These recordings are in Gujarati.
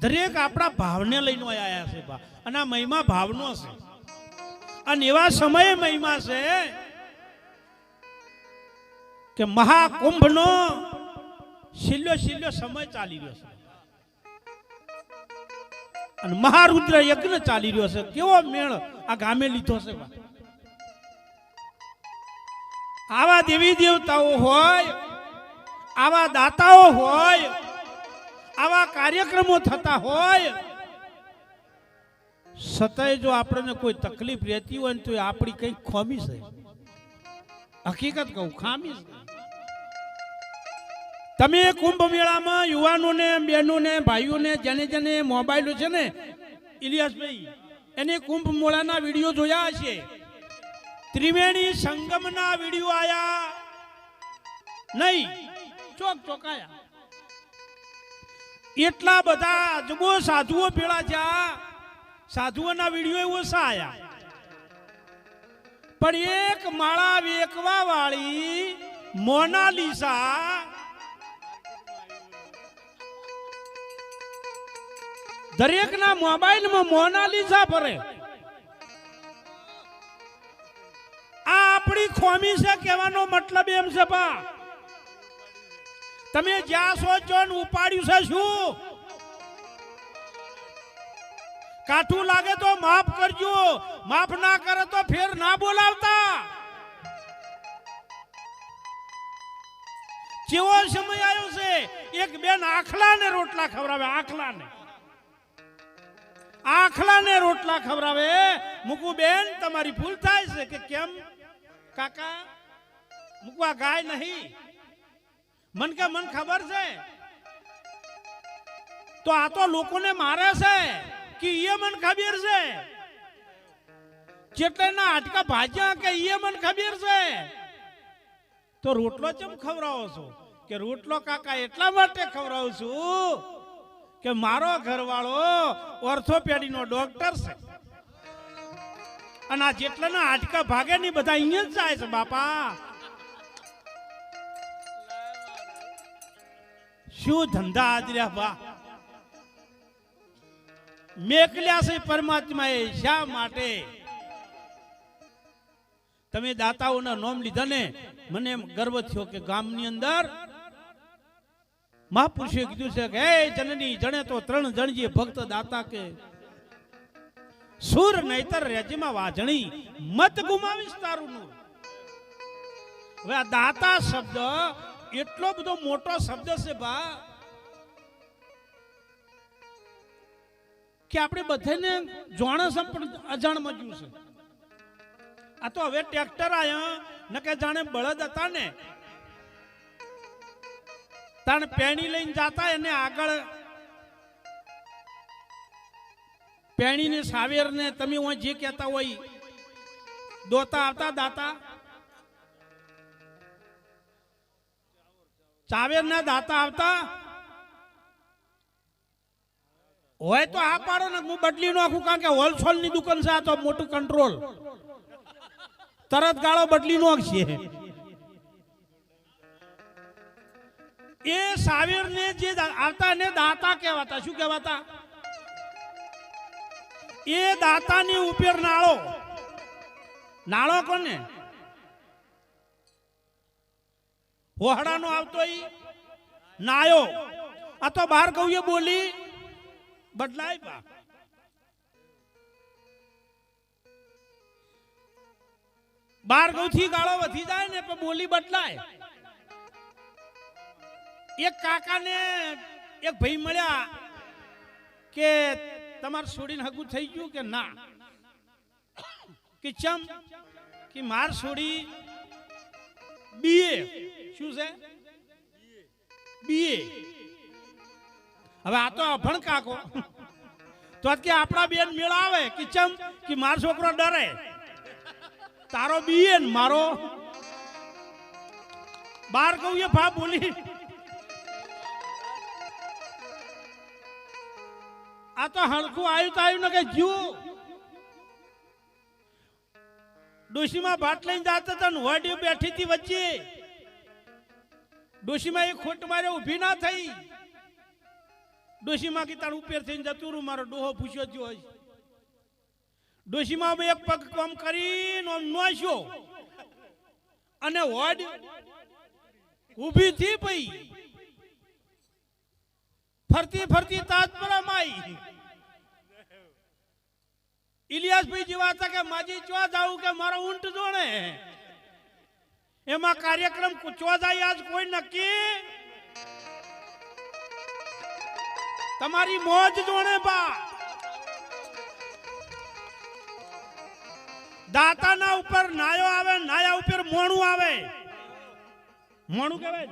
દરેક આપણા ભાવને લઈને આવ્યા છે અને આ મહિમા ભાવનો છે. અને એવા સમયે મહિમા છે કે મહાકુંભનો શિલ્યો છેલ્લો સમય ચાલી રહ્યો છે. અને મહારુદ્ર યજ્ઞ ચાલી રહ્યો છે. કેવો મેળ આ ગામે લીધો છે આવા દેવી દેવતાઓ હોય, આવા દાતાઓ હોય આવા કાર્યક્રમો થતા હોય છતાંય જો આપણને કોઈ તકલીફ રહેતી હોય ને તો આપણી કઈ ખોમી છે. હકીકત કહું, ખામી છે. તમે કુંભ મેળામાં યુવાનોને, બહેનોને, ભાઈઓને, જેને જેને મોબાઈલો છે ને, ઇલિયાસભાઈ, એને કુંભ મેળાના વીડિયો જોયા હશે. ત્રિવેણી સંગમના વીડિયો આયા. નહીં, ચોક ચોકાયા. એટલા બધા અજબો સાધુઓ ભેળા જ્યાં સાધુઓના વીડિયો એવો સાયા. પણ એક માળા વેકવા વાળી મોનાલિસા દરેકના મોબાઈલમાં મોનાલિસા ફરે આ આપણી ખોમી છે કહેવાનો મતલબ એમ છે પા. તમે જ્યાં સોચો ને ઉપાડ્યું છે શું? કાઠું લાગે તો માફ કરજો. માફ ના કરે તો ફેર ના બોલાવતા. કેવો સમય આવ્યો છે? એક બેન આખલા ને રોટલા ખવડાવે આખલા ને આખલા ને રોટલા ખવડાવે. મૂકું બેન, તમારી ભૂલ થાય છે કે કેમ? કાકા, મૂકવા ગાય નહીં. મન કે મન ખબર છે? તો આ તો લોકોને મારે છે કે એ મન ખબર છે. કેટલાના આટકા ભાજ્યા કે એ મન ખબર છે. તો રોટલો ચમ ખવડાવો છો? કે રોટલો કાકા એટલા માટે ખવડાવું છું કે મારો ઘરવાળો ઓર્થોપેડીનો ડોક્ટર છે. અને આ જેટલાના આટકા ભાગે ની બધા અહીંયા જ જાય છે, બાપા. શું ધંધા આદર્યા બા મેકલ્યા છે પરમાત્માએ, શા માટે? તમે દાતાઓના નોમ લીધા ને, મને ગર્વ થયો કે ગામની અંદર મહાપુરુષે કીધું છે કે, હે જનની, જણે તો ત્રણ જણજી ભક્ત દાતા કે સુર નહીતર રેજીમાં વાજણી, મત ગુમાવીશ તારું હવે આ દાતા શબ્દ એટલો બધો મોટો શબ્દ છે, બા, કે આપણે બધાને જોણે છે, પણ અજાણમાં જ્યું છે. આ તો હવે ટ્રેક્ટર આયા, ન કે જાણે બળદ હતા ને. તાણ પેણી લઈને જાતા એને આગળ. પેણીને સાવેરને તમે જે કહેતા હોય, દોતા આવતા દાતા. ચાવેરના દાતા આવતા? હોય તો આ પાડો ને, હું બદલી નાખું, કારણ કે હોલસેલની દુકાન છે, આ તો મોટું કંટ્રોલ તરત ગાળો બદલી નાખશે એ સાવેર ને જે આવતા ને દાતા કહેવાતા. શું કહેવાતા? એ દાતાની ઉપર નાળો. નાળો કોને? હોહડાનો આવતો નાયો. આ તો બાર કહીએ બોલી. બદલાય બા. બારથી ગાળો વધી જાય ને બોલી બદલાય. એક કાકાને એક ભાઈ મળ્યા કે તમારે છોડીને હગું થઈ ગયું કે ના? કે ચમ? કે માર છોડી બીએ. શું છે? બીએ હવે આ તો અભણ કાકો. તો કે આપણા બેન મેળ આવે કે ચમ કે માર છોકરો ડરે? તારો બીએ ને મારો. બાર કહું એ ભા બોલી. આ તો હલકું આવ્યું તો આવ્યું ને કે જીવું. ડોશીમાં ભાટ લઈને જાતા હતા ને વાડીઓ બેઠી હતી વચ્ચે. ડોશીમાં એ ખોટ મારે ઊભી ના થઈ. ડોશીમાં કી તાર ઉપર થઈને જતું રહ્યું મારો ડોહો ભૂસ્યો થયો હોય. ડોશીમાં એક પગ કામ કરીને નોશ્યો અને હોડ ઊભી થી પઈ. ફરતી ફરતી તાજપુરામાં આવી. ઇલિયાસભાઈ જેવા હતા કે માજી ચો જાવું કે મારો ઊંટ જોણે એમાં કાર્યક્રમ ચો જાય આજ કોઈ નક્કી? તમારી મોજ જોણે બા. દાતાના ઉપર નાયો આવે, નાયા ઉપર મોણું આવે. મોણું કહેવાય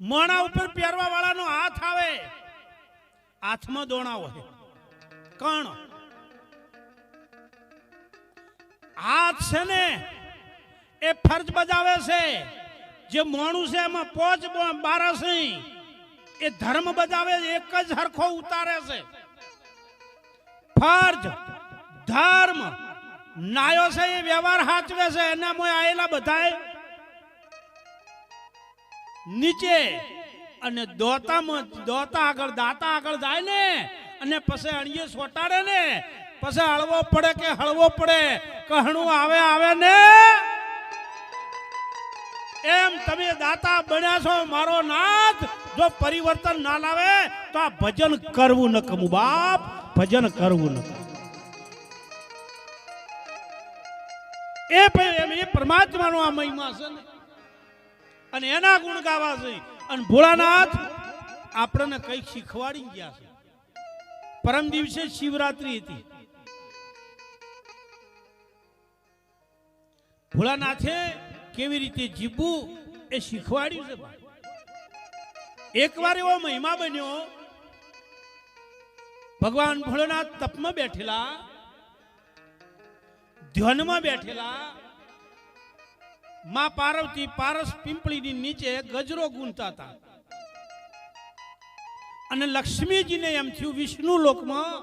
મોણા ઉપર પહેરવા વાળાનો હાથ આવે. હાથમાં દોણા હોય કણ? હાથ છે ને એ ફરજ બજાવે છે. જે મોણું છે એમાં પોચ બારસ. એ ધર્મ બજાવે એક જ હરખો ઉતારે છે. ફરજ, ધર્મ નાયો છે, એ વ્યવહાર હાચવે છે એના મોય આયેલા બધાય નીચે અને દોતામાં દોતા આગળ, દાતા આગળ જાય ને, અને પછી અણીએ સોટાડે ને, પછી હળવો પડે કે હળવો પડે, કહણું આવે આવે ને એમ તમે દાતા બન્યા છો, મારો નાથ. જો પરિવર્તન ના લાવે, તો આ ભજન કરવું ન કમું બાપ, ભજન કરવું ન એ એ પરમાત્માનો આ મહિમા છે અને એના ગુણ ગાવા છે. અને ભોળાનાથ આપણને કંઈક શીખવાડી ગયા છે. પરમ દિવસે શિવરાત્રી હતી. ભોળાનાથે કેવી રીતે જીવવું એ શીખવાડ્યું છે. એકવાર એવો મહિમા બન્યો, ભગવાન ભોળોનાથ તપમાં બેઠેલા ધ્યાનમાં બેઠેલા, માં પાર્વતી પારસ પિંપળીની નીચે ગજરો ગુંતા હતા અને લક્ષ્મીજીને એમ થયું, વિષ્ણુ લોકમાં,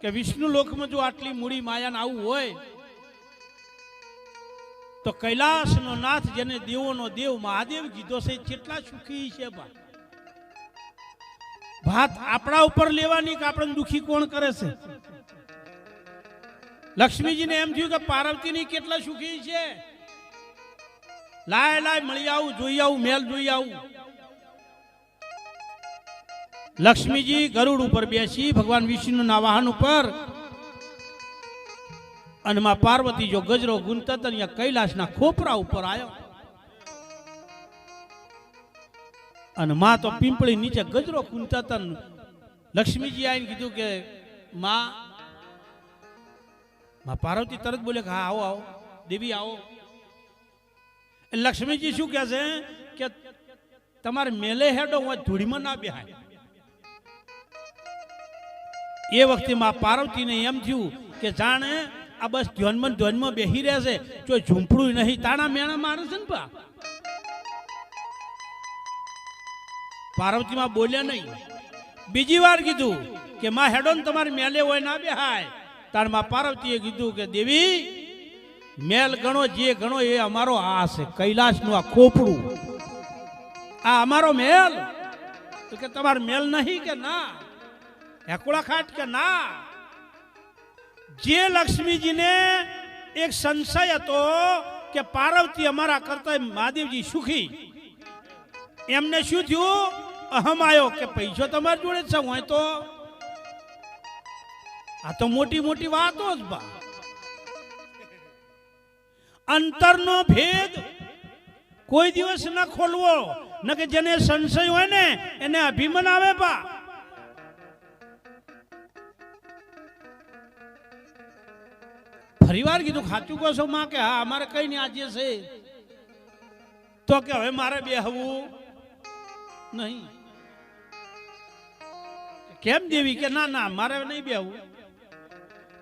કે વિષ્ણુ લોકમાં જો આટલી મૂડી માયાને આવું હોય તો કૈલાસનો નાથ જેને દેવોનો દેવ મહાદેવ કીધો છે, કેટલા સુખી છે ભાત આપણા ઉપર લેવાની કે આપણને દુખી કોણ કરે છે? લક્ષ્મીજીને એમ થયું કે પાર્વતીની કેટલા સુખી છે? લાય લાય, મળી આવું, જોઈ આવું, મેલ જોઈ આવું. લક્ષ્મીજી ગરુડ ઉપર બેસી, ભગવાન વિષ્ણુના વાહન ઉપર અને માં પાર્વતી જો ગજરો ગુંતત અહીંયા કૈલાસના ખોપરા ઉપર આવ્યો. અને માં તો પીંપળી નીચે ગજરો ગુંતત લક્ષ્મીજી આવીને કીધું કે, માં માં પાર્વતી તરત બોલે કે, હા, આવો આવો, દેવી આવો. લક્ષ્મીજી શું કહે છે? કે તમારે મેલે હેડો, હું ધૂળીમાં ના બેહાય. એ વખતે માં પાર્વતીને એમ થયું કે, જાણે આ બસ ધ્વનમાં ને બેસી બેહી રહે છે. જો ઝૂંપડું નહીં, તાણા મેણા મારે છે ને પા. પાર્વતીમાં બોલ્યા નહીં. બીજી વાર કીધું કે માં હેડો ને તમારે મેલે હોય ના બેહાય. તારમાં પાર્વતીએ કીધું કે દેવી, મેલ ગણો, જે ગણો એ અમારો આ છે, કૈલાસનું આ ખોપડું. આ અમારો મેલ. તો કે તમારો મેલ નહીં કે ના? હેકુળા ખાટ કે ના? જે લક્ષ્મીજીને એક સંશય હતો કે પાર્વતી અમારા કરતા મહાદેવજી સુખી. એમને શું થયું? અહમ આવ્યો કે પૈસો તમારી જોડે છે હોય તો આ તો મોટી મોટી વાતો જ બા. અંતરનો ભેદ કોઈ દિવસ ન ખોલવો. ન કે જેને સંશય હોય ને, એને અભિમાન આવે બા. ફરીવાર કીધું ખાચું કહો છો માં કે હા, અમારે કઈ નહીં, આજે છે. તો કે, હવે મારે બેહવું નહીં. કેમ દેવી કે, ના ના, મારે નહીં બેહવું.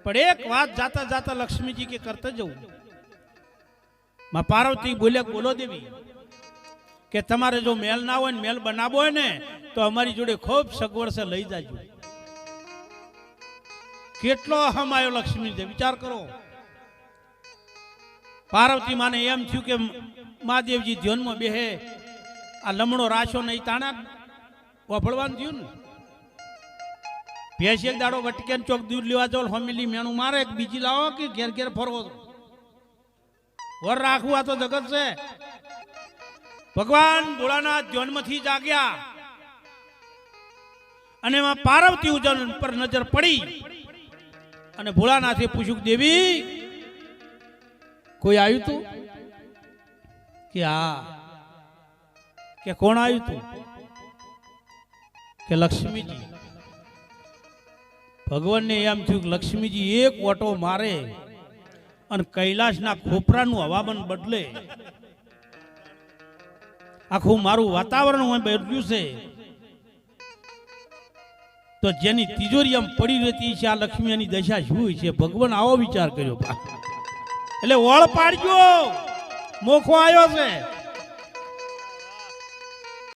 પણ એક વાત જાતા જાતા લક્ષ્મીજી કે, કરતા જવું. માં પાર્વતી બોલે બોલો દેવી, કે તમારે જો મેલ ના હોય ને મેલ બનાવવો હોય ને, તો અમારી જોડે ખૂબ સગવડ છે, લઈ જાજો. કેટલો અહમ આવ્યો લક્ષ્મી વિચાર કરો. પાર્વતી માને એમ થયું કે મહાદેવજી ધ્યાનમાં બેહે. આ લમણો રાશો નહીં તાણા વફળવાનું થયું ને. ભેંસ દાડો વટકેન ચોક દૂર લેવા જાવ હોમિલી મેણું મારે બીજી લાવો કે ઘેર ઘેર ફરવો વર રાખવું આ તો જગત છે. ભગવાન ભોળાનાથ જન્મથી જાગ્યા. અને એમાં પાર્વતી ઉજન પર નજર પડી. અને ભોળાનાથે પૂછ્યું દેવી કોઈ આવ્યું તું? કે હા કે કોણ આવ્યું તું? કે લક્ષ્મીજી. ભગવાનને એમ થયું કે લક્ષ્મીજી, એક ઓટો મારે અને કૈલાસના ખોપરાનું હવામાન બદલે. આખું મારું વાતાવરણ બદલ્યું છે. તો જેની તિજોરી આમ પડી રહેતી છે, આ લક્ષ્મી એની દશા શું છે? ભગવાન આવો વિચાર કર્યો. એટલે વળ પાડજો. મોખો આવ્યો છે.